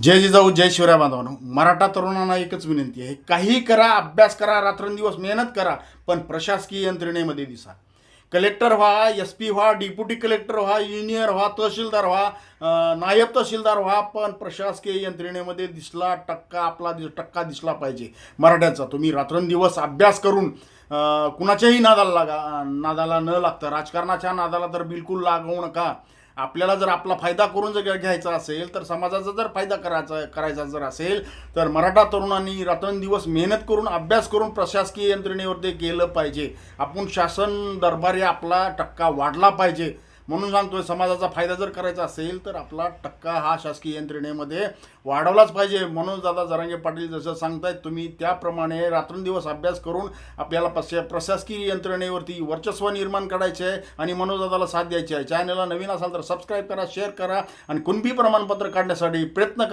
जय जिजाऊ जय शिवराय बांधवांनो. मराठा तरुणांना एकच विनंती आहे. काही करा अभ्यास करा रात्रंदिवस मेहनत करा पण प्रशासकीय यंत्रणेमध्ये दिसा. कलेक्टर व्हा एस पी व्हा डिप्युटी कलेक्टर व्हा इंजिनियर व्हा तहसीलदार व्हा नायब तहसीलदार व्हा पण प्रशासकीय यंत्रणेमध्ये दिसला टक्का आपला दि- टक्का दिसला पाहिजे. मराठ्याचा तुम्ही रात्रंदिवस अभ्यास करून कुणाच्याही नादाला लागा नादाला न लागतं राजकारणाच्या नादाला तर बिलकुल लागवू नका. आपल्याला जर आपला फायदा करून जर घ्यायचा असेल तर समाजाचा जर फायदा करायचा करायचा जर असेल तर मराठा तरुणांनी रात्रंदिवस मेहनत करून अभ्यास करून प्रशासकीय यंत्रणेवर ते केलं पाहिजे. आपण शासन दरबारी आपला टक्का वाढला पाहिजे. म्हणून सांगतोय समाजाचा फायदा जर करायचा असेल तर आपला टक्का हा शासकीय यंत्रणेमध्ये वाढवलाच पाहिजे. म्हणून दादा जरांगे पाटील जसं सांगतायत तुम्ही त्याप्रमाणे रात्रंदिवस अभ्यास करून आपल्याला प्रशा प्रशासकीय यंत्रणेवरती वर्चस्व निर्माण करायचे आहे आणि मनोजदादाला साथ द्यायची आहे. चॅनलला नवीन असाल तर सबस्क्राईब करा शेअर करा आणि कुणबी प्रमाणपत्र काढण्यासाठी प्रयत्न करा.